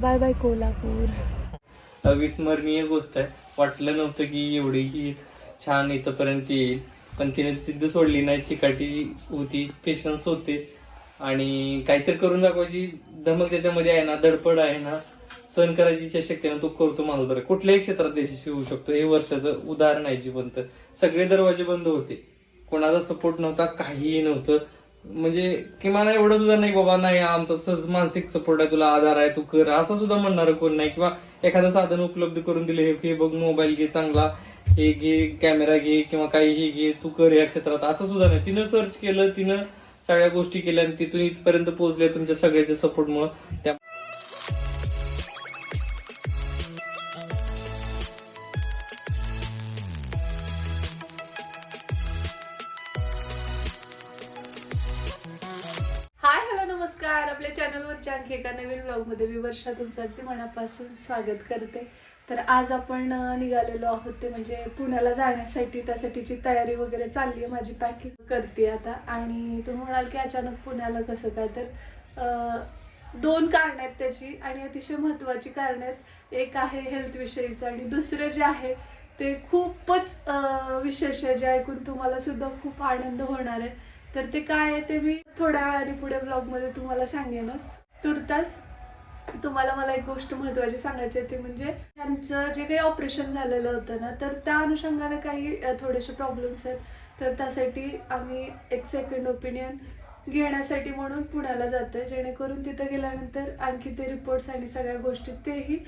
Bye bye Kolhapur. अविस्मरणीय गोष्ट आहे. वाटलं नव्हतं की एवढी छान इथंपर्यंत येईल. पण तिने सिद्ध सोडली नाही चिकाटी होती पेशन्स होते. आणि काहीतरी करून दाखवायची धमक त्याच्यामध्ये आहे ना धडपड आहे ना सहन करायची इच्छाशक्ती आहे ना तो करतो माणूस बरं. कुठल्याही क्षेत्रात यशस्वी होऊ शकतो. हे वर्षाचं उदाहरण आहे जिवंत. सगळे दरवाजे बंद होते. कोणाचा सपोर्ट नव्हता काहीही नव्हतं. म्हणजे किमान एवढं सुद्धा नाही बाबा नाही आमचा सहज मानसिक सपोर्ट आहे तुला आधार आहे तू कर असं सुद्धा म्हणणार कोण नाही. किंवा एखादं साधन उपलब्ध करून दिले हे की बघ मोबाईल घे चांगला हे घे कॅमेरा घे किंवा काही हे घे तू कर या क्षेत्रात असं सुद्धा नाही. तिनं सर्च केलं तिनं सगळ्या गोष्टी केल्या आणि तिथून इथपर्यंत पोहोचले तुमच्या सगळ्याच्या सपोर्टमुळे नमस्कार. आपल्या चॅनलवरच्या आणखी एका नवीन ब्लॉगमध्ये मी वर्षा तुमचं अगदी मनापासून स्वागत करते. तर आज आपण निघालेलो आहोत ते म्हणजे पुण्याला जाण्यासाठी. त्यासाठीची तयारी वगैरे चालली आहे माझी पॅकिंग करते आता. आणि तुम्ही म्हणाल की अचानक पुण्याला कसं काय तर दोन कारणं आहेत त्याची आणि अतिशय महत्त्वाची कारणं आहेत. एक आहे हेल्थविषयीचं आणि दुसरं जे आहे ते खूपच विशेष आहे जे ऐकून तुम्हाला सुद्धा खूप आनंद होणार आहे. तर ते काय आहे ते मी थोड्या वेळाने पुढे ब्लॉगमध्ये तुम्हाला सांगेनच. तुर्तास तुम्हाला मला एक गोष्ट महत्वाची सांगायची होती म्हणजे त्यांचं जे काही ऑपरेशन झालेलं होतं ना तर त्या अनुषंगाने काही थोडेसे प्रॉब्लेम्स आहेत. तर त्यासाठी आम्ही एक सेकंड ओपिनियन घेण्यासाठी म्हणून पुण्याला जातोय. जेणेकरून तिथं गेल्यानंतर आणखी ते रिपोर्ट्स आणि सगळ्या गोष्टी तेही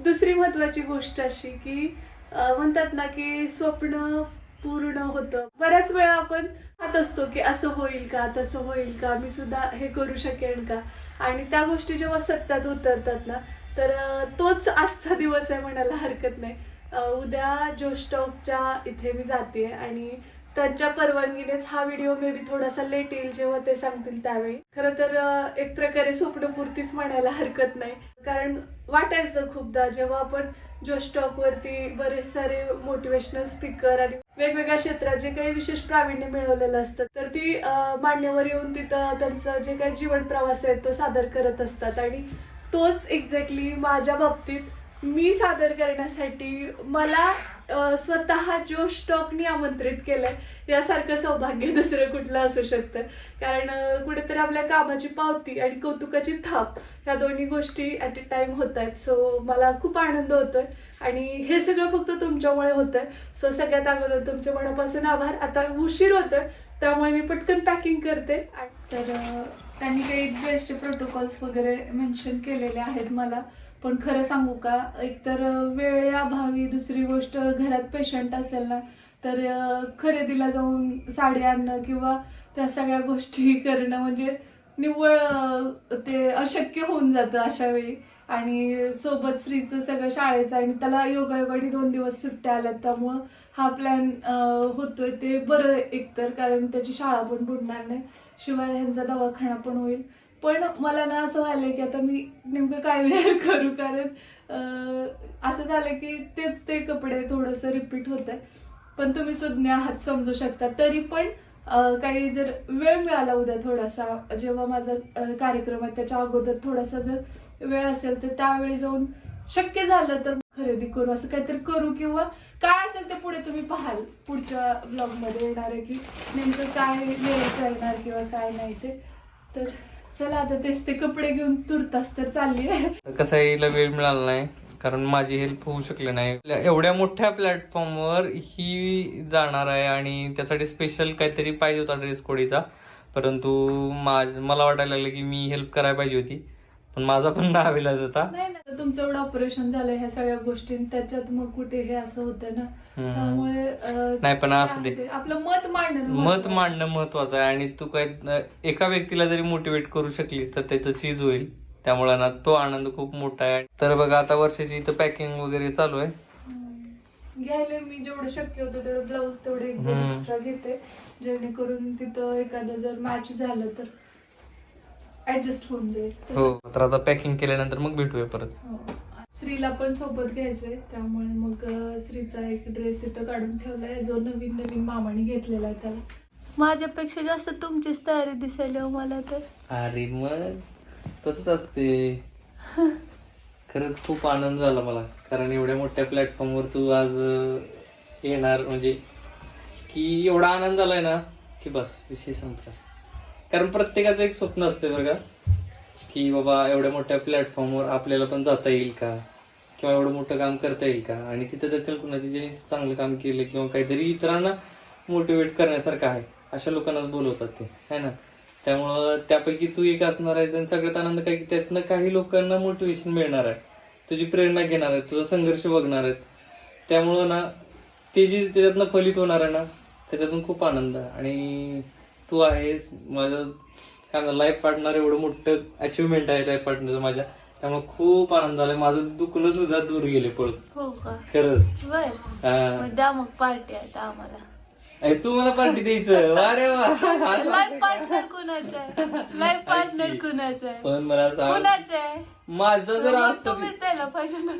दुसरी महत्वाची गोष्ट अशी की म्हणतात ना की स्वप्न पूर्ण होतं. बऱ्याच वेळा आपण खात असतो की असं होईल का तसं होईल का मी सुद्धा हे करू शकेन का? आणि त्या गोष्टी जेव्हा सत्यात उतरतात ना तर तोच आजचा दिवस आहे म्हणायला हरकत नाही. उद्या जोस्टॉकच्या इथे मी जाते आणि त्यांच्या परवानगीनेच हा व्हिडिओ मे बी थोडासा लेट येईल जेव्हा ते सांगतील त्यावेळी. खरं तर एक प्रकारे स्वप्नपूर्तीच म्हणायला हरकत नाही. कारण वाटायचं खूपदा जेव्हा आपण जोश स्टॉक वरती बरेच सारे मोटिवेशनल स्पीकर आणि वेगवेगळ्या क्षेत्रात जे काही विशेष प्रावीण्य मिळवलेलं असतं तर ती मांडण्यावर येऊन तिथं त्यांचं जे काही जीवन प्रवास आहे तो सादर करत असतात. आणि तोच एक्झॅक्टली माझ्या बाबतीत मी सादर करण्यासाठी मला स्वतः जो स्टॉकनी आमंत्रित केलंय. यासारखं सौभाग्य दुसरं कुठलं असू शकतं. कारण कुठेतरी आपल्या कामाची पावती आणि कौतुकाची थाप ह्या दोन्ही गोष्टी ॲट अ टाईम होत आहेत सो मला खूप आनंद होतोय. आणि हे सगळं फक्त तुमच्यामुळे होतंय. सो सगळ्यात अगोदर तुमच्या मनापासून आभार. आता उशीर होतं त्यामुळे मी पटकन पॅकिंग करते. तर त्यांनी काही ड्रेसचे प्रोटोकॉल्स वगैरे मेन्शन केलेले आहेत मला. पण खरं सांगू का एकतर वेळेअभावी दुसरी गोष्ट घरात पेशंट असेल ना तर खरेदीला जाऊन साडी आणणं किंवा त्या सगळ्या गोष्टी करणं म्हणजे निव्वळ ते अशक्य होऊन जातं अशा वेळी. आणि सोबत श्रीचं सगळं शाळेचं आणि त्याला योगायोगाने दोन दिवस सुट्ट्या आल्यात त्यामुळं हा प्लॅन होतोय ते बरं एकतर कारण त्याची शाळा पण बुडणार नाही. शिवाय ह्यांचा दवाखाना पण होईल. पण मला ना असं व्हायलं की आता मी नेमकं काय वेअर करू? कारण असं झालं की तेच ते कपडे थोडंसं रिपीट होत आहे पण तुम्ही सुज्ञ आहात समजू शकता. तरी पण काही जर वेळ मिळाला उद्या थोडासा जेव्हा माझा कार्यक्रम आहे त्याच्या अगोदर थोडासा जर वेळ असेल तर त्यावेळी जाऊन शक्य झालं तर खरेदी करू. असं काहीतरी करू किंवा काय असेल ते पुढे तुम्ही पाहाल. पुढच्या ब्लॉगमध्ये येणार आहे की नेमकं काय वेळ करणार किंवा काय नाही ते. तर चला आता तेच ते कपडे घेऊन तुरतास तर चालले कसा यायला वेळ मिळाला नाही कारण माझी हेल्प होऊ शकली नाही. एवढ्या मोठ्या प्लॅटफॉर्मवर ही जाणार आहे आणि त्यासाठी स्पेशल काहीतरी पाहिजे होता ड्रेस कोडीचा परंतु माझ मला वाटायला लागलं की मी हेल्प करायला पाहिजे होती. पण माझा पण नाविलाज होता नाही ना तुमचं एवढं ऑपरेशन झालं ह्या सगळ्या गोष्टी त्याच्यात मग कुठे हे असं होतं ना हम्म. त्यामुळे अं, नाही, पण असू दे. ते आपलं मत मांडणं मत महत्त्वाचं आहे. मांडणं महत्वाचं आहे आणि तू काय एका व्यक्तीला जरी मोटिवेट करू शकलीस तर ते तशीच होईल त्यामुळे ना तो आनंद खूप मोठा आहे तर बघा आता वर्षाची इथं पॅकिंग वगैरे चालू आहे हम्म. घ्यायला मी जेवढं शक्य होतं तेवढं ब्लाऊज तेवढे हम्म. एक्स्ट्रा घेते जेणेकरून तिथं एखादं जर मॅच झालं तर ऍडजस्ट होऊन जाईल. हो तर आता पॅकिंग केल्यानंतर मग भेटूया परत. हो. श्रीला पण सोबत घ्यायचंय त्यामुळे मग श्रीचा एक ड्रेस इथं काढून ठेवलाय. जो नवीन नवीन मामाने घेतलेला आहे त्याला. माझ्यापेक्षा जास्त तुमचीच तयारी दिसायला मला तर. अरे मग तसंच असते. खरंच खूप आनंद झाला मला. कारण एवढ्या मोठ्या प्लॅटफॉर्मवर तू आज येणार म्हणजे की एवढा आनंद झालाय ना की बस विषय संपला. कारण प्रत्येकाचं एक स्वप्न असते बरं का? की बाबा एवढ्या मोठ्या प्लॅटफॉर्मवर आपल्याला पण जाता येईल का? किंवा एवढं मोठं काम करता येईल का? आणि तिथं देखील कुणाचे जे चांगलं काम केलं किंवा काहीतरी इतरांना मोटिवेट करण्यासारखं आहे अशा लोकांनाच बोलवतात ते. है ना? त्यामुळं त्यापैकी तू एक असणार आहेस आणि सगळ्यात आनंद काय की त्यातनं काही लोकांना मोटिवेशन मिळणार आहे. तुझी प्रेरणा घेणार आहे तुझा संघर्ष बघणार आहेत. त्यामुळं ना ते जे त्याच्यातनं फलित होणार आहे ना त्याच्यातून खूप आनंद आहे. आणि तू आहेस माझं काय लाईफ पार्टनर एवढं मोठं अचिव्हमेंट आहे लाईफ पार्टनरचं माझ्या. त्यामुळे खूप आनंद झालाय माझं दुखणं सुद्धा दूर गेले पळत हो का? खरंच. बर हा. मग द्या मग पार्टी आता आम्हाला. अरे तू मला पार्टी द्यायचं. वा रे वा. लाईफ पार्टनर कुणाचा आहे? लाईफ पार्टनर कुणाचा आहे? पण मला सांग. कुणाचा आहे? माझं जर असतं तुम्हीच द्यायला पाहिजे ना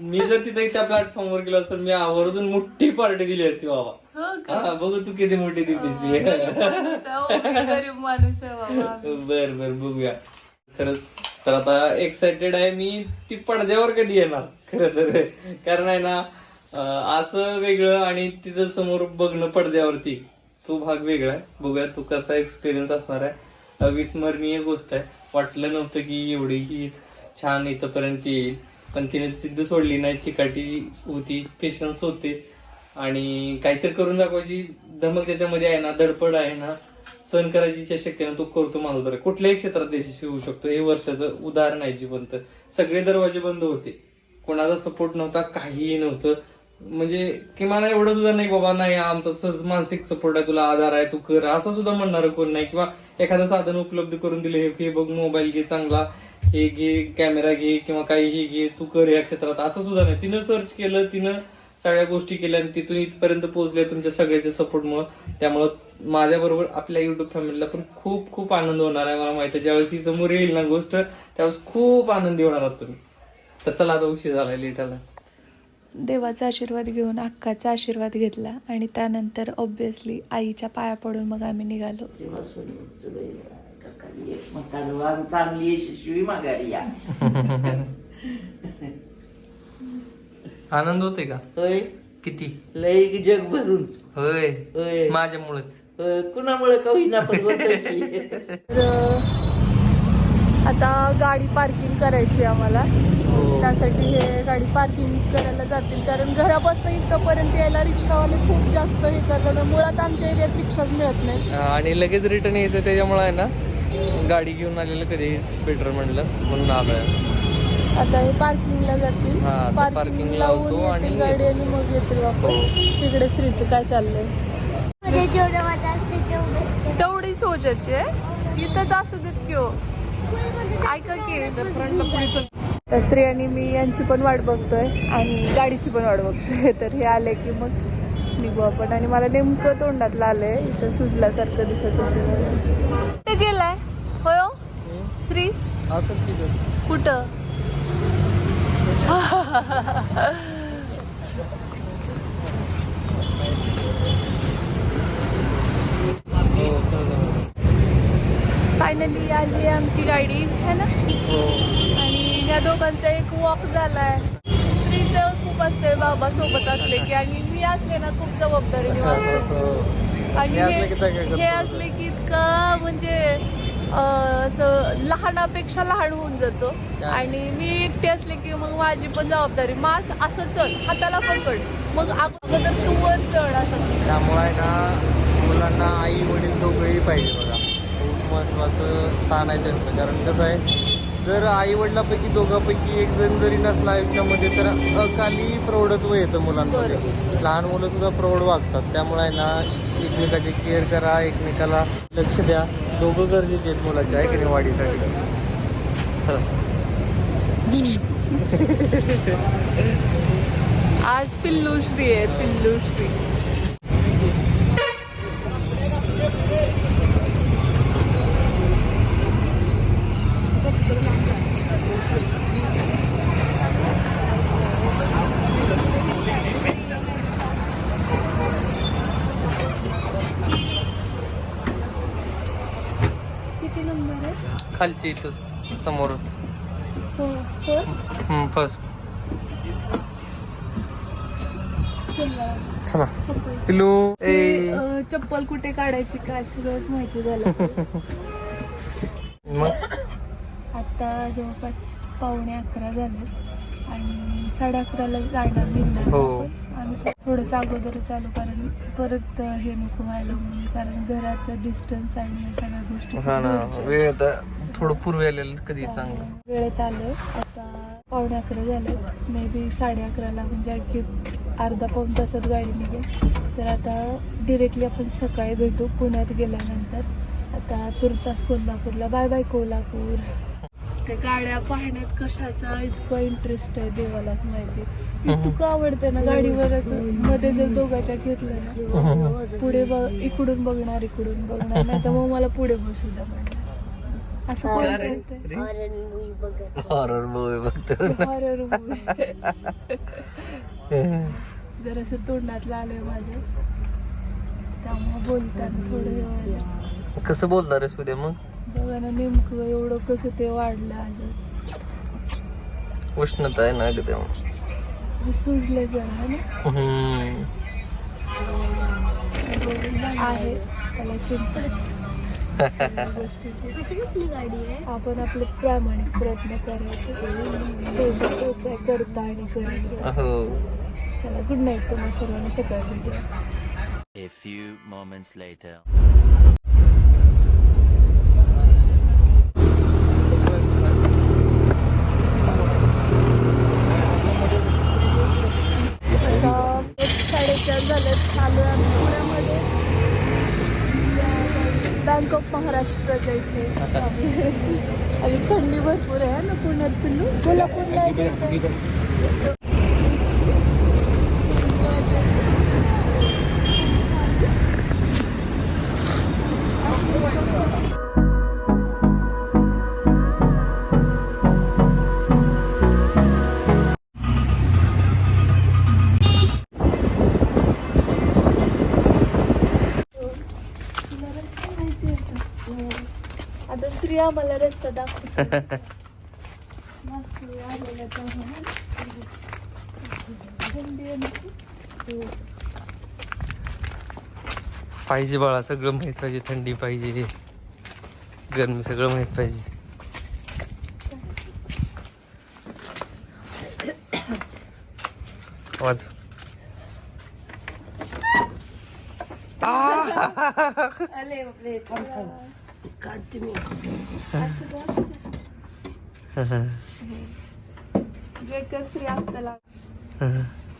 मी जर तिथे त्या प्लॅटफॉर्मवर गेलो असतो मी आवर्जून मोठी पार्टी दिली असती बाबा. हो का? हा बघू तू किती मोठी दिलीस गरीब माणूस आहे, हो, मी गरीब माणूस आहे बाबा. बर बर बघूया. खरंच तर आता एक्साइटेड आहे मी ती पडद्यावर कधी येणार? खरं तर. कारण आहे ना अं, असं वेगळं आणि तिथं समोर बघणं पडद्यावरती तो भाग वेगळा आहे. बघूया तू कसा एक्सपिरियन्स असणार आहे. अविस्मरणीय गोष्ट आहे. वाटलं नव्हतं की एवढी ही छान इथंपर्यंत येईल. पण तिने जिद्द सोडली नाही चिकाटी होती पेशन्स होते. आणि काहीतरी करून दाखवायची धमक त्याच्यामध्ये आहे ना धडपड आहे ना सहन करायची इच्छाशक्ती तो करतो माणूस बरं. कुठल्याही क्षेत्रात देशाशी होऊ शकतो. हे वर्षाचं उदाहरण आहे जिवंत. सगळे दरवाजे बंद होते. कोणाचा सपोर्ट नव्हता काहीही नव्हतं. म्हणजे किमान एवढं सुद्धा नाही बाबा नाही आमचा सहज मानसिक सपोर्ट आहे तुला आधार आहे तू कर. असं सुद्धा म्हणणार कोण नाही. किंवा एखादं साधन उपलब्ध करून दिले हे बघ मोबाईल घे चांगला. हे घे कॅमेरा घे किंवा काहीही घे तू कर या क्षेत्रात. असं सुद्धा नाही. तिनं सर्च केलं तिनं सगळ्या गोष्टी केल्या आणि तिथून इथपर्यंत पोहोचले तुमच्या सगळ्याच्या सपोर्टमुळे त्यामुळं माझ्या बरोबर आपल्या युट्यूब फॅमिलीला पण खूप खूप आनंद होणार आहे मला माहिती आहे. ज्यावेळेस ही समोर येईल ना गोष्ट त्यावेळेस खूप आनंदी होणार आहात तुम्ही. तर चला आता उशीर झालाय लेट आला देवाचा आशीर्वाद घेऊन अक्काचा आशीर्वाद घेतला आणि त्यानंतर ऑब्विसली आईच्या पाया पडून मग आम्ही निघालो. मग चांगली यशस्वी माघारी या. आनंद होते का? होय. किती? लय जग भरून. होय. होय. माझ्यामुळेच. कुणामुळे का होईना पण आता गाडी पार्किंग करायची आहे आम्हाला. त्यासाठी हे गाडी पार्किंग करायला जातील. कारण घरापासून इथपर्यंत यायला रिक्षावाले खूप जास्त हे करतात. मुळात आमच्या एरियात रिक्षाच मिळत नाही आणि लगेच रिटर्न यायचं त्याच्यामुळे आहे ना? गाडी घेऊन आलेलं कधी? बेटर म्हणलं म्हणून आलोय आता हे पार्किंगला जातील. हा, आता पार्किंग parking लावून लावतो येतील आणि गाडी आणि मग येतील वापस. तिकडे श्रीचं काय चाललंय? मध्ये जेवढं वाटत असते तेवढं. तेवढी सोजाची आहे. इथंच असू देत की हो. ऐका की. तर श्री आणि मी यांची पण वाट बघतोय आणि गाडीची पण वाट बघतोय. तर हे आले की मग निघू आपण आणि मला नेमकं तोंडातलं आलंय. इथं सुजल्यासारखं दिसत असेल. कुठे गेलाय? होय हो? श्री? कुठं? फायनली आली आहे आमची गाडी. है ना? आणि ह्या दोघांचा एक वॉक झालाय. स्त्रीचं खूप असते बाबा सोबत असले की आणि मी असले ना खूप जबाबदारीने वागते आणि हे असले की हे? हे असले इतकं म्हणजे अं, असं लहानापेक्षा लहान होऊन जातो. आणि मी एकटी असले की मग माझी पण जबाबदारी मास असं चढ हाताला पकड. मग अगोदर तू वर चढ असं. त्यामुळे आहे ना मुलांना आई वडील दोघंही पाहिजे बघा. खूप महत्वाचं स्थान आहे त्यांचं. कारण कसं आहे जर आई वडिलापैकी दोघांपैकी एक जण जरी नसला आयुष्यामध्ये तर अकाली प्रौढत्व येतं मुलांमध्ये. लहान मुलं सुद्धा प्रौढ वागतात. त्यामुळे आहे ना एकमेकाची केअर करा एकमेकाला लक्ष द्या. दोघं गरजेचे आहेत मुलाच्या आहे की नाही वाढीसाठी? चला. आज पिल्लू श्री आहे पिल्लू श्री किती नंबर आहे? खालची इथंच समोर हो फर्स्ट फर्स्ट चला. पिलू ए. चप्पल कुठे काढायची काय सगळंच माहिती झालं. मग? आता जवळपास पावणे अकरा झाले आणि साडे अकराला जाणार निघणार हो. आपण. आम्ही थोडंसं अगोदरच आलो कारण परत हे नको व्हायला म्हणून कारण घराचं डिस्टन्स आणि या सगळ्या गोष्टी खूप हा ना. दूरच्या आहेत. वेळ आता थोडं पूर्वी आलेलं कधी चांगलं? वेळेत आलो. आता पावणे अकरा झाले. मे बी साडे अकराला म्हणजे आणखी अर्धा पाऊण तासात गाडी निघेल. तर आता डिरेक्टली आपण सकाळी भेटू. पुण्यात गेल्यानंतर. आता तुर्तास कोल्हापूरला. Bye bye Kolhapur. त्या गाड्या पाहण्यात कशाचा इतका इंटरेस्ट आहे देवालाच माहिती. इतकं आवडतं ना गाडीवर असं मध्ये जर दोघाच्या घेतलं ना पुढे बघ इकडून बघणार इकडून बघणार. नाही तर मग मला पुढे बसू द्या म्हणणार असं हॉरर मूवी बघत. हॉरर मूवी बघतो. हॉरर जरासं तोंडातलं आलंय माझं. त्यामुळे बोलताना थोडं कसं बोलणार आहेस उद्या मग? बघा ना नेमकं एवढं कसं ते वाढलं आजच उष्णता आहे ना एकदम. हे सुजले जरा ना? हम्म. आहे. त्याला चिंता आपण आपले प्रामाणिक प्रयत्न करायचे. आहे करता आणि करायचा हो. चला गुड नाईट तुम्हाला सर्वांना सकाळी भेटूया. A few moments later. आम्हाला रस्ता खूप. पाहिजे बाळा सगळं माहीत पाहिजे थंडी पाहिजे. गरमी सगळं माहीत पाहिजे. आवाज आले बापरे थांब थांब. काढते मी.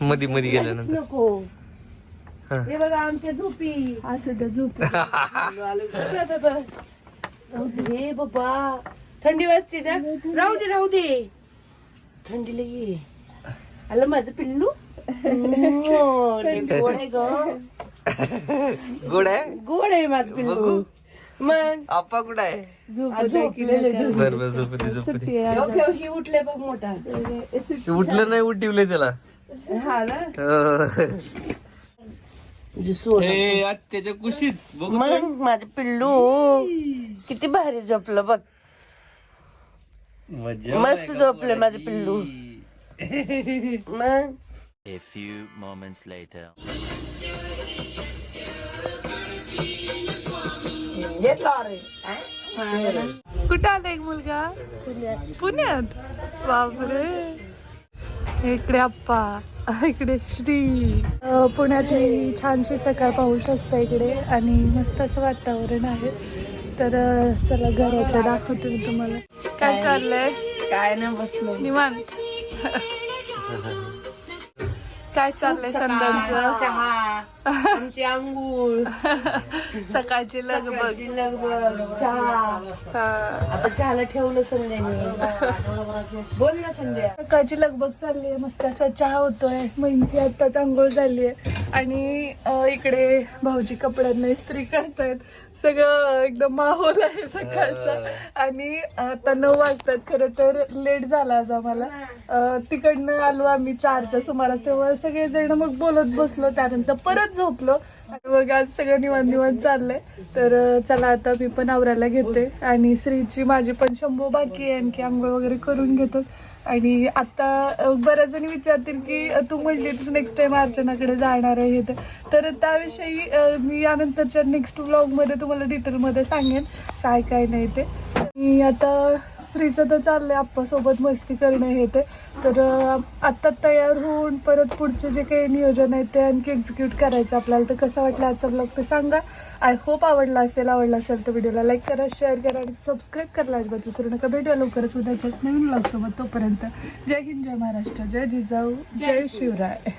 मधी मधी गेल्यानंतर. नको. हा. बघा आमच्या झोपी. असं त्या झोप. हे बाबा. थंडी वाजते ना? राहू दे राहू दे. थंडी लगी आलं माझं पिल्लू? हम्म, लय गोड आहे ग. गोड आहे? गोड आहे माझं पिल्लू. मग? आप्पा कुठं आहे. बर बर ही उठले बघ मोठा. उठलं नाही उठवलंय त्याला. हा ना? अं. आज त्याच्या कुशीत बघू मग माझं पिल्लू किती भारी झोपलं बघ. मजा मस्त झोपलं माझं पिल्लू. मग? A few moments later. घेतला कुठं आला एक मुलगा? पुण्यात. बापरे. इकडे आप्पा. इकडे श्री. पुण्यातली छानशी सकाळ पाहू शकता इकडे. आणि मस्त असं वातावरण आहे. तर चला घरातलं दाखवते मी तुम्हाला. काय चाललंय? काय ना बसलो निवांत. काय चाललंय संध्याचं आमची आंघोळ. सकाळची लगबग. सकाळची लगबग चहा. हा. आता चहाला ठेवलं संध्याने. बोल ना संध्या. सकाळची लगबग चालली आहे मस्त असा चहा होतोय. महिन्याची आत्ताच आंघोळ झाली आहे. आणि अ, इकडे भाऊजी कपड्यांना इस्त्री करतायत. सगळं एकदम माहोल आहे सकाळचा. आणि आता नऊ वाजतात खरं तर लेट झाला आज आम्हाला. अ, तिकडनं आलो आम्ही चारच्या सुमारास तेव्हा सगळेजण मग बोलत बसलो त्यानंतर परत झोपलो. आणि मग आज सगळं निवांत निवांत चाललंय. तर चला आता मी पण आवरायला घेते. आणि श्रीची माझी पण शंभू बाकी आहे आणखी आंघोळ वगैरे करून घेतो. आणि आता बऱ्याच जणी विचारतील की अ, तू म्हणलीस नेक्स्ट टाइम अर्चनाकडे जाणार आहे तर. तर त्याविषयी मी यानंतरच्या नेक्स्ट व्लॉगमध्ये तुम्हाला डिटेलमध्ये सांगेन काय काय नाही ते. आणि आता श्रीचं तर चाललंय आप्पासोबत मस्ती करणं हे ते. तर आत्ता तयार होऊन परत पुढचे जे काही नियोजन आहे ते आणखी एक्झिक्यूट करायचं आपल्याला. तर कसं वाटलं आजचा ब्लॉग ते सांगा. आय होप आवडला असेल आवडला असेल तर व्हिडिओला लाईक करा शेअर करा आणि सबस्क्राईब करायला अजिबात विसरू नका. भेटूया लवकरच उद्याच्याच नवीन ब्लॉगसोबत तोपर्यंत जय हिंद जय महाराष्ट्र जय जिजाऊ जय शिवराय.